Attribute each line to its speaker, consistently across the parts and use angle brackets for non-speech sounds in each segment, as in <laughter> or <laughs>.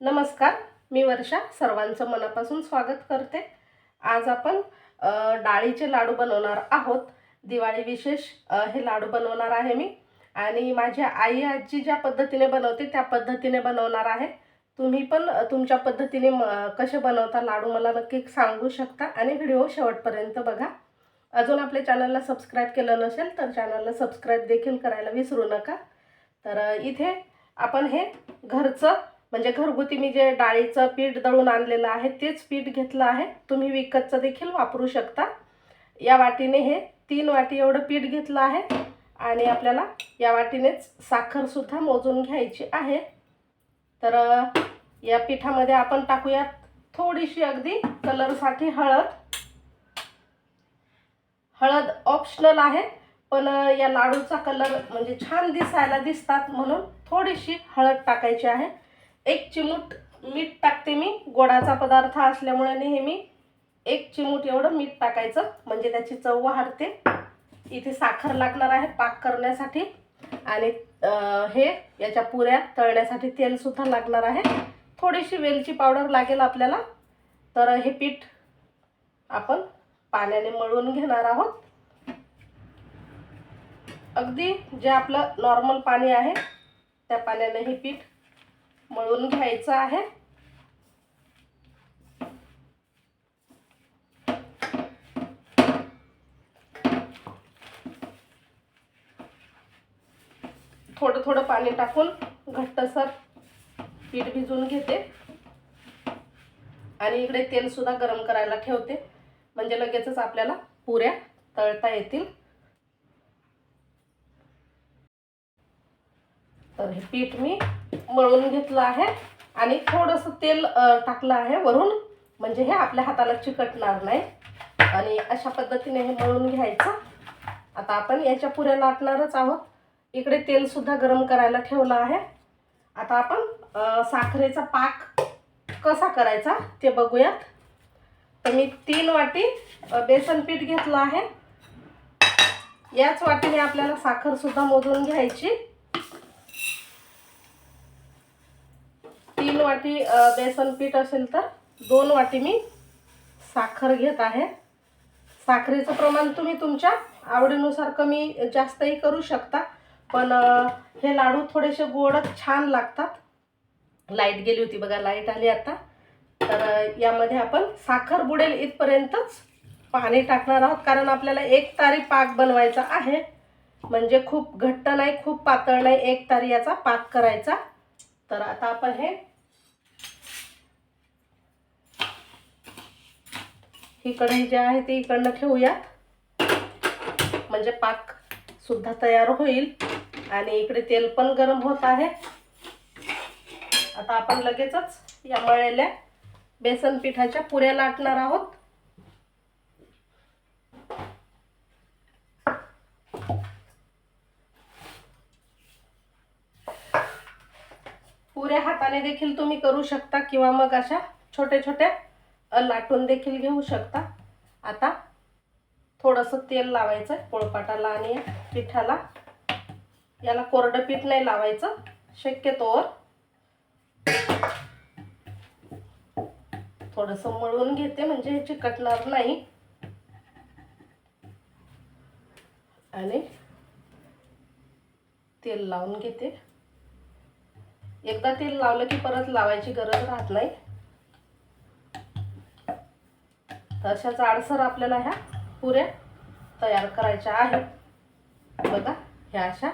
Speaker 1: नमस्कार मी वर्षा. सर्वांचं मनापासून स्वागत करते. आज आपण डाळीचे लाडू बनवणार आहोत. दिवाळी विशेष हे लाडू बनवणार आहे मी. आणि माझी आई आजी ज्या पद्धतीने बनवते त्या पद्धतीने बनवणार आहे. तुम्ही पण तुमच्या पद्धतीने म कसे बनवता लाडू मला नक्की सांगू शकता. आणि व्हिडिओ शेवटपर्यंत बघा. अजून आपल्या चॅनलला सबस्क्राईब केलं नसेल तर चॅनलला सबस्क्राईब देखील करायला विसरू नका. तर इथे आपण हे घरचं म्हणजे घरगुती मी जे डाळीचं पीठ दळून आणलेलं आहे तेच पीठ घेतलं आहे. तुम्ही विकतचं देखील वापरू शकता. या वाटीने हे तीन वाटी एवढं पीठ घेतलं आहे आणि आपल्याला या वाटीनेच साखरसुद्धा मोजून घ्यायची आहे. तर या पिठामध्ये आपण टाकूयात थोडीशी अगदी कलरसाठी हळद. हळद ऑप्शनल आहे पण या लाडूचा कलर म्हणजे छान दिसायला दिसतात म्हणून थोडीशी हळद टाकायची आहे. एक चिमूट मीठ टाकते मी. गोडाचा पदार्थ असल्यामुळे नेहमी एक चिमूट एवढं मीठ टाकायचं. म्हणजे त्याची चव वाढते. इथे साखर लागणार आहे पाक करण्यासाठी. आणि हे याच्या पुऱ्या तळण्यासाठी तेलसुद्धा लागणार आहे. थोडीशी वेलची पावडर लागेल आपल्याला. तर हे पीठ आपण पाण्याने मळून घेणार आहोत. अगदी जे आपलं नॉर्मल पाणी आहे त्या पाण्याने हे पीठ मळून घ्यायचं आहे. थोडं थोडं पाणी टाकून घट्टसर पीठ भिजवून घेते. आणि इकडे तेल सुद्धा गरम करायला ठेवते. म्हणजे लगेचच आपल्याला पुऱ्या तळता येतील. तर हे पीठ मी मळून घेतलं आहे आणि थोडंसं तेल टाकलं आहे वरून. म्हणजे हे आपल्या हाताला चिकटणार नाही. आणि अशा पद्धतीने हे मळून घ्यायचं. आता आपण याच्या पुऱ्या लाटणारच आहोत. इकडे तेलसुद्धा गरम करायला ठेवलं आहे. आता आपण साखरेचा पाक कसा करायचा ते बघूयात. तर मी तीन वाटी बेसन पीठ घेतलं आहे. याच वाटीने आपल्याला साखरसुद्धा मोजून घ्यायची. तीन वाटी बेसन पीठ असेल तर दोन वाटी मी साखर घेत आहे. साखरेचं प्रमाण तुम्ही तुमच्या आवडीनुसार कमी जास्तही करू शकता. पण हे लाडू थोडेसे गोडच छान लागतात. लाइट गेली होती बघा लाइट आली आता. तर यामध्ये आपण साखर बुडेल इथपर्यंतच पाणी टाकणार आहोत. कारण आपल्याला एक तारी पाक बनवायचा आहे. म्हणजे खूप घट्ट नाही खूप पातळ नाही. एक तारी याचा पाक करायचा. तर आता आपण हे ही कढई जी आहे ती इकडनं ठेवूयात. म्हणजे पाक सुद्धा तयार होईल. आणि इकडे तेल पण गरम होत आहे. आता आपण लगेचच या मळलेल्या बेसन पिठाच्या पुऱ्या लाटणार आहोत. पुऱ्या हाताने देखील तुम्ही करू शकता किंवा मग अशा छोट्या छोट्या लाटून देखील घेऊ शकता. आता थोडंसं तेल लावायचं पोळपाटाला आणि पिठाला. याला कोरडं पीठ नाही लावायचं शक्यतोवर थोडंसं मळून घेते म्हणजे हे चिकटणार नाही. आणि तेल लावून घेते. एकदा तेल लावलं की परत लावायची गरज राहत नाही. तर अशा जाडसर आपल्याला ह्या पुऱ्या तयार करायच्या आहेत. बघा ह्या अशा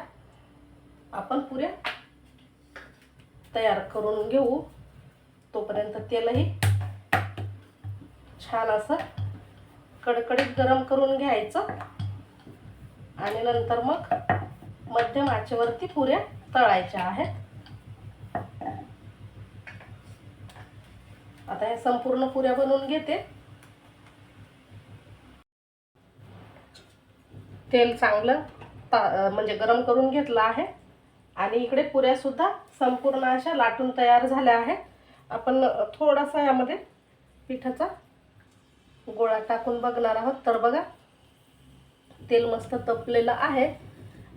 Speaker 1: आपण पुऱ्या तयार करून घेऊ. तोपर्यंत तेलही छान असं कडकडीत गरम करून घ्यायचं. आणि नंतर मग मध्यम आचेवरती पुऱ्या तळायच्या आहेत. आता हे संपूर्ण पुऱ्या बनवून घेते. तेल चांगलं ता म्हणजे गरम करून घेतलं आहे. आणि इकडे पुऱ्यासुद्धा संपूर्ण अशा लाटून तयार झाल्या आहेत. आपण थोडासा यामध्ये पिठाचा गोळा टाकून बघणार आहोत. तर बघा तेल मस्त तपलेलं आहे.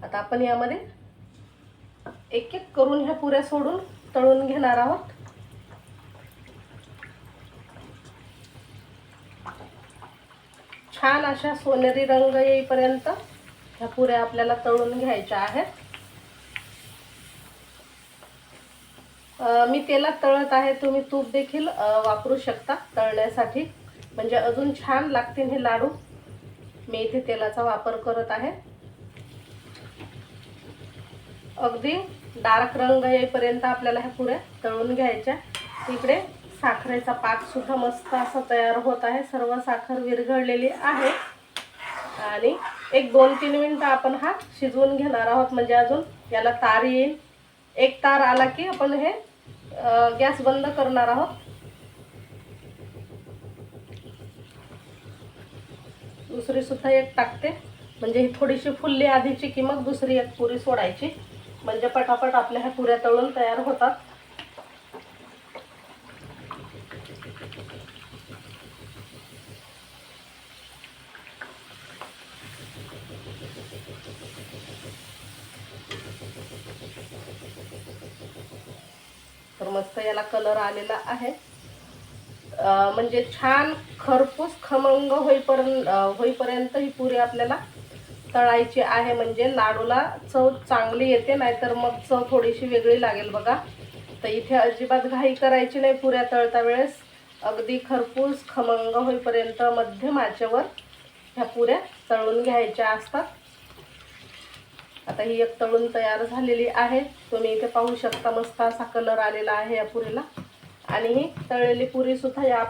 Speaker 1: आता आपण यामध्ये एक एक करून ह्या पुऱ्या सोडून तळून घेणार आहोत. छान अशा सोनेरी रंग येईपर्यंत ह्या पुऱ्या आपल्याला तळून घ्यायच्या आहेत. मी तेलात तळत आहे तुम्ही तूप देखील वापरू शकता तळण्यासाठी. म्हणजे अजून छान लागतील हे लाडू. मी इथे तेलाचा वापर करत आहे. अगदी डार्क रंग येईपर्यंत आपल्याला ह्या पुऱ्या तळून घ्यायच्या. इकडे साखरेचा पाक सुद्धा मस्त असा तयार होत आहे. सर्व साखर विरघळलेली आहे. आणि एक दोन तीन मिनटं आपण हा शिजवून घेणार आहोत. म्हणजे अजून याला तार येईल. एक तार आला की आपण हे गॅस बंद करणार आहोत. दुसरी सुद्धा एक टाकते. म्हणजे ही थोडीशी फुलली आधीची की मग दुसरी एक पुरी सोडायची. म्हणजे पटापट आपल्या ह्या पुऱ्या तळून तयार होतात तर मस्त याला कलर आलेला आहे. म्हणजे छान खरपूस खमंग होईपर्यंत होईपर्यंत ही पुरी आपल्याला तळायची आहे. म्हणजे लाडूला चव चांगली येते नाहीतर मग चव थोडीशी वेगळी लागेल बघा. तर इथे अजिबात घाई करायची नाही पुऱ्या तळता वेळेस. अगदी खरपूस खमंग होईपर्यंत मध्यम आचेवर ह्या पुऱ्या तळून घ्यायच्या असतात. आता ही एक तळून तयार झालेली आहे. तुम्ही इथे पाहू शकता मस्त असा कलर आलेला आहे या पुरीला. आणि ही तळलेली पुरी सुद्धा या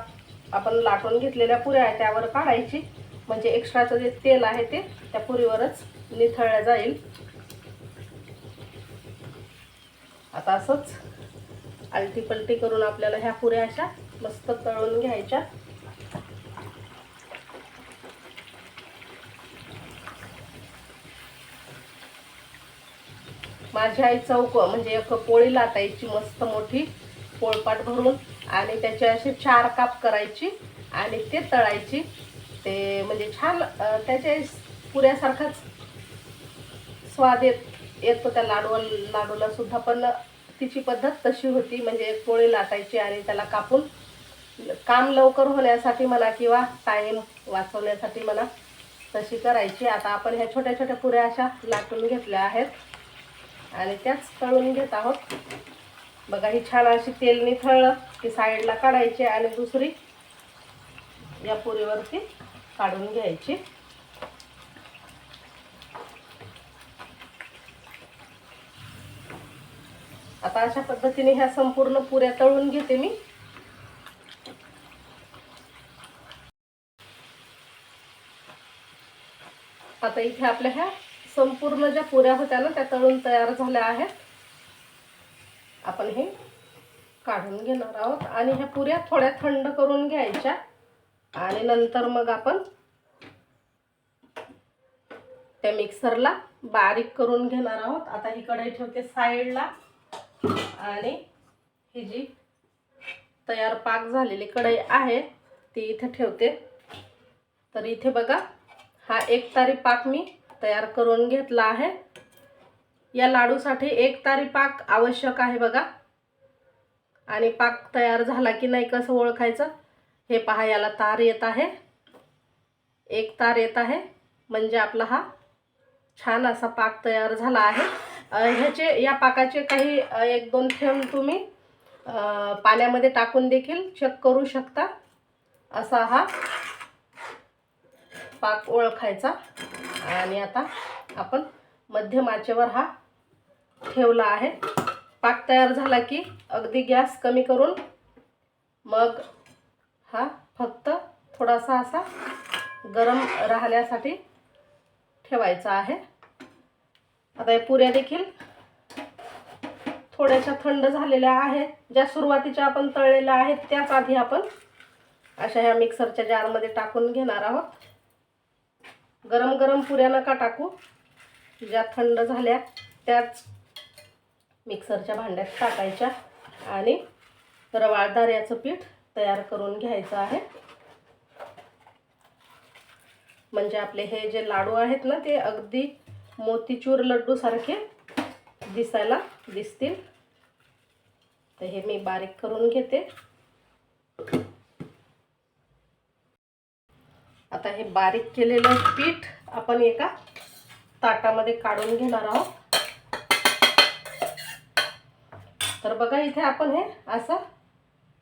Speaker 1: आपण लाटून घेतलेल्या पुऱ्या आहे त्यावर काढायची. म्हणजे एक्स्ट्राचं जे तेल आहे ते त्या पुरीवरच निथळल्या जाईल. आता असंच आलटी पलटी करून आपल्याला ह्या पुऱ्या अशा मस्त तळून घ्यायच्या. माझी आई चौक म्हणजे एक पोळी लाटायची मस्त मोठी. पोळपाट भरून आणि त्याचे असे चार काप करायची आणि ते तळायची. ते म्हणजे छान त्याच्या पुऱ्यासारखाच स्वाद येत येतो त्या लाडू लाडूला सुद्धा. पण तिची पद्धत तशी होती म्हणजे पोळी लाटायची आणि त्याला कापून काम लवकर होण्यासाठी म्हणा किंवा टाईम वाचवण्यासाठी म्हणा तशी करायची. आता आपण ह्या छोट्या छोट्या पुऱ्या अशा लाटून घेतल्या आहेत. आणि त्याच तळून घेत आहोत. बघा ही छान अशी तेल निथळलं की साईडला काढायची आणि दुसरी या पुरीवरती काढून घ्यायची. आता अशा पद्धतीने ह्या संपूर्ण पुऱ्या तळून घेते मी. आता इथे आपल्या ह्या संपूर्ण ज्या पुऱ्या होत्या ना त्या तळून तयार झाल्या आहेत. आपण हे काढून घेणार आहोत. आणि ह्या पुऱ्या थोड्या थंड करून घ्यायच्या. आणि नंतर मग आपण त्या मिक्सरला बारीक करून घेणार आहोत. आता ही कढई ठेवते साईडला. आणि ही जी तयार पाक झालेली कढई आहे ती इथे ठेवते. तर इथे बघा हा एक तारी पाक मी तयार करून घेतला आहे. या लाडूसाठी एक तारी पाक आवश्यक आहे बघा. आणि पाक तयार झाला की नाही कसं ओळखायचं? हे पहा याला तार येत आहे. एक तार येत आहे. म्हणजे आपला हा छान असा पाक तयार झाला आहे. ह्याचे या पाकाचे काही एक दोन थेंब तुम्ही पाण्यामध्ये टाकून देखील चेक करू शकता. असा हा पाक ओळखायचा. आणि आता आपण मध्यम आचेवर हा ठेवला आहे. पाक तयार झाला की अगदी गॅस कमी करून मग हा फक्त थोडासा असा गरम राहण्यासाठी ठेवायचा आहे. आता या पुऱ्या देखील थोड्याशा थंड झालेल्या आहेत. ज्या सुरुवातीच्या आपण तळलेल्या आहेत त्याच आधी आपण अशा ह्या मिक्सरच्या जारमध्ये टाकून घेणार आहोत. गरम गरम पुऱ्या नका टाकू. ज्या थंड झाल्या त्याच मिक्सरच्या भांड्यात टाकायच्या आणि रवाळदार याचं पीठ तयार करून घ्यायचं आहे. म्हणजे आपले हे जे लाडू आहेत ना ते अगदी मोतीचूर लड्डूसारखे दिसायला दिसतील. तर हे मी बारीक करून घेते. आता हे बारीक केलेलं पीठ आपण एका ताटामध्ये काढून घेणार आहोत. तर बघा इथे आपण हे असं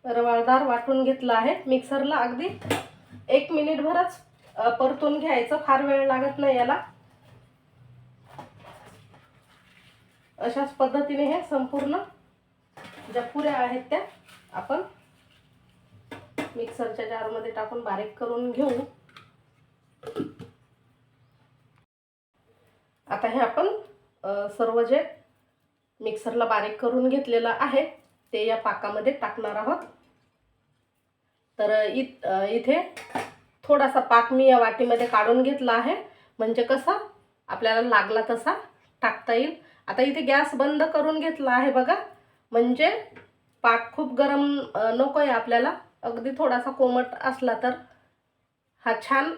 Speaker 1: रवाळदार वाटून घेतलं आहे. मिक्सरला अगदी एक मिनिटभरच परतून घ्यायचं. फार वेळ लागत नाही याला. अशाच पद्धतीने हे संपूर्ण ज्या पुऱ्या आहेत त्या आपण मिक्सरच्या जारमध्ये टाकून बारीक करून घेऊ. आता हे आपण सर्व जे मिक्सरला बारीक करून घेतलेलं आहे. ते या पाकामध्ये टाकणार आहोत. तर इत इथे थोडासा पाक मी या वाटीमध्ये काढून घेतला आहे. म्हणजे कसा? आपल्याला लागला तसा टाकता येईल. आता इथे गॅस बंद करून घेतला आहे बघा. म्हणजे पाक खूप गरम नको आहे आपल्याला. अगदी थोडासा कोमट असला तर. हा छान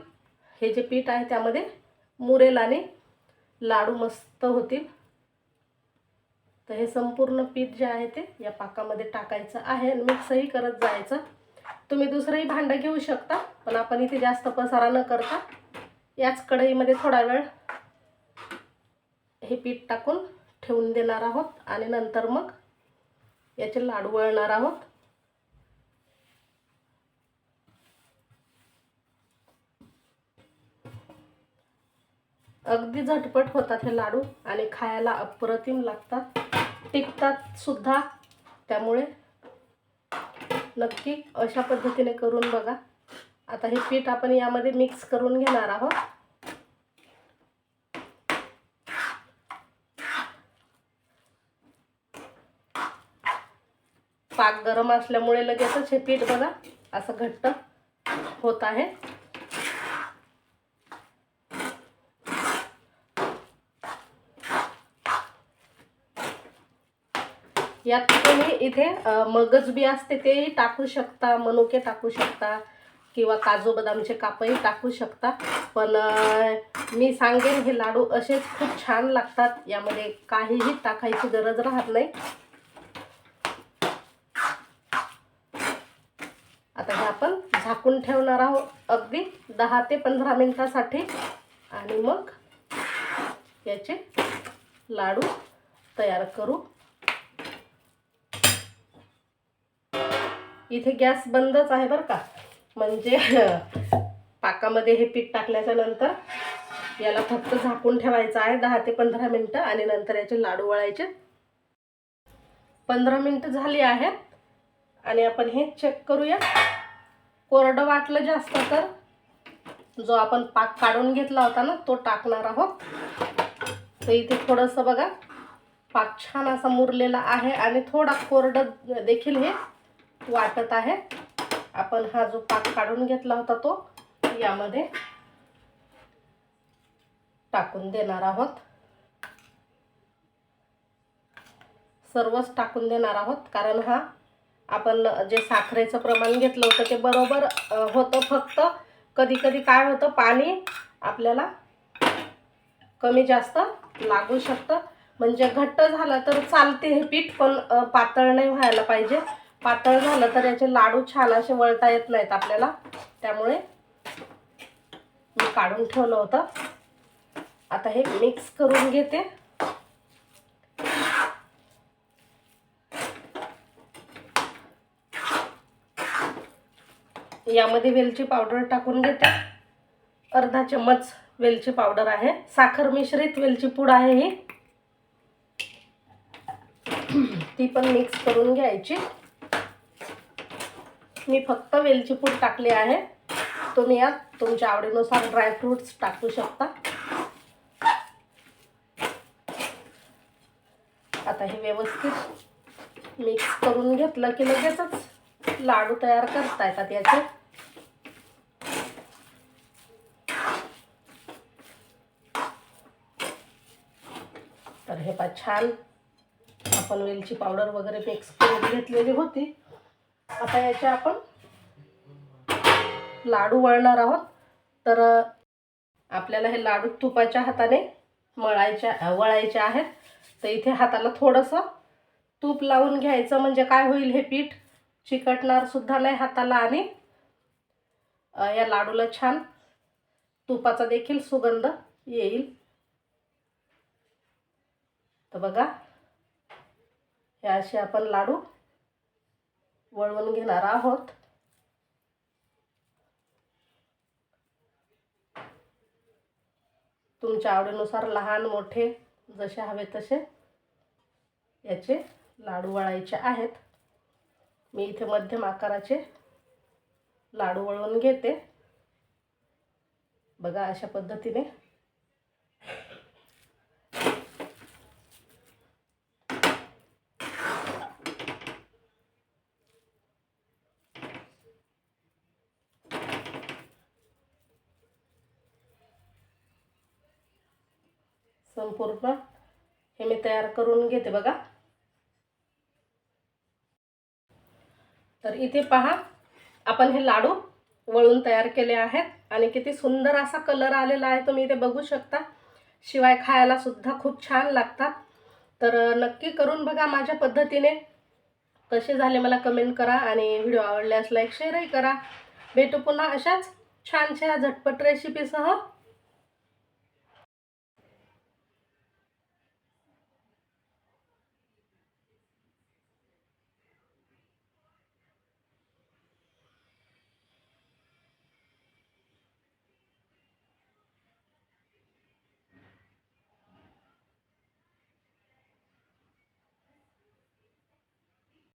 Speaker 1: हे जे पीठ आहे त्यामध्ये मुरेल आणि लाडू मस्त होतील. तर हे संपूर्ण पीठ जे आहे ते या पाकामध्ये टाकायचं आहे आणि मिक्सही करत जायचं. तुम्ही दुसरंही भांडं घेऊ शकता पण आपण इथे जास्त पसारा न करता याच कढईमध्ये थोडा वेळ हे पीठ टाकून ठेवून देणार आहोत आणि नंतर मग याचे लाडू वळणार आहोत. अगदी झटपट होतात हे लाडू आणि खायला अप्रतिम लागतात. टिकतात सुद्धा. त्यामुळे नक्की अशा पद्धतीने करून बघा. आता हे पीठ आपण यामध्ये मिक्स करून घेणार आहोत. पाक गरम असल्यामुळे लगेचच हे पीठ बघा असं घट्ट होत आहे. यात तुम्ही इथे मगज बी असते तेही टाकू शकता मनुके टाकू शकता किंवा काजू बदामचे कापही टाकू शकता. पण मी सांगेन हे लाडू असेच खूप छान लागतात. यामध्ये काहीही टाकायची गरज राहत नाही. आता हे आपण झाकून ठेवणार आहोत अगदी दहा ते पंधरा मिनिटासाठी. आणि मग याचे लाडू तयार करू. इथे गॅस बंदच आहे बरं का. म्हणजे <laughs> पाकामध्ये हे पीठ टाकल्याच्या नंतर याला फक्त झाकून ठेवायचं आहे दहा ते पंधरा मिनटं आणि नंतर याचे लाडू वळायचे. पंधरा मिनटं झाली आहेत आणि आपण हे चेक करूया. कोरडं वाटलं जास्त तर जो आपण पाक काढून घेतला होता ना तो टाकणार आहोत. तर इथे थोडंसं बघा पाक छान असा मुरलेला आहे आणि थोडा कोरडं देखील हे वाटत आहे. आपण हा जो पाक काढून घेतला होता तो यामध्ये टाकून देणार आहोत. सर्वच टाकून देणार आहोत कारण हा आपण जे साखरेचं प्रमाण घेतलं होतं ते बरोबर होतं फक्त. कधी कधी काय होतं पाणी आपल्याला कमी जास्त लागू शकतं. म्हणजे घट्ट झालं तर चालते हे पीठ पण पातळ नाही व्हायला पाहिजे. पातळ झालं तर याचे लाडू छान असे वळता येत नाहीत आपल्याला. त्यामुळे मी काढून ठेवलं होतं. आता हे मिक्स करून घेते. यामध्ये वेलची पावडर टाकून घेते. अर्धा चम्मच वेलची पावडर आहे. साखर मिश्रित वेलची पूड आहे ही. ती पण मिक्स करून घ्यायची. मी फक्त वेलची पूड टाकली आहे. तुम्ही यात तुमच्या आवडीनुसार ड्रायफ्रूट्स टाकू शकता. आता हे व्यवस्थित मिक्स करून घेतलं की लगेचच लाडू तयार करता येतात याचे. तर हे पा छान आपण वेलची पावडर वगैरे मिक्स करून घेतलेली होती. आता याचे आपण लाडू वळणार आहोत. तर आपल्याला हे लाडू तुपाच्या हाताने मळायच्या वळायचे आहेत. तर इथे हाताला थोडंसं तूप लावून घ्यायचं. म्हणजे काय होईल हे पीठ? चिकटणार सुद्धा नाही हाताला आणि या लाडूला छान तुपाचा देखील सुगंध येईल. तर बघा हे असे आपण लाडू वळवून घेणार आहोत. तुमच्या आवडीनुसार लहान मोठे जसे हवे तसे याचे लाडू वळायचे आहेत. मी इथे मध्यम आकाराचे लाडू वळवून घेते. बघा अशा पद्धतीने संपूर्ण. हे मी तयार करून घेते बघा. तर इथे पहा आपण हे लाडू वळून तयार केले आहेत आणि किती सुंदर असा कलर आलेला आहे तुम्ही इथे बघू शकता. शिवाय खायला सुद्धा खूप छान लागतात. तर नक्की करून बघा माझ्या पद्धतीने. कसे झाले मला कमेंट करा आणि व्हिडिओ आवडल्यास लाईक शेअरही करा. भेटू पुन्हा अशाच छानशा झटपट रेसिपीसह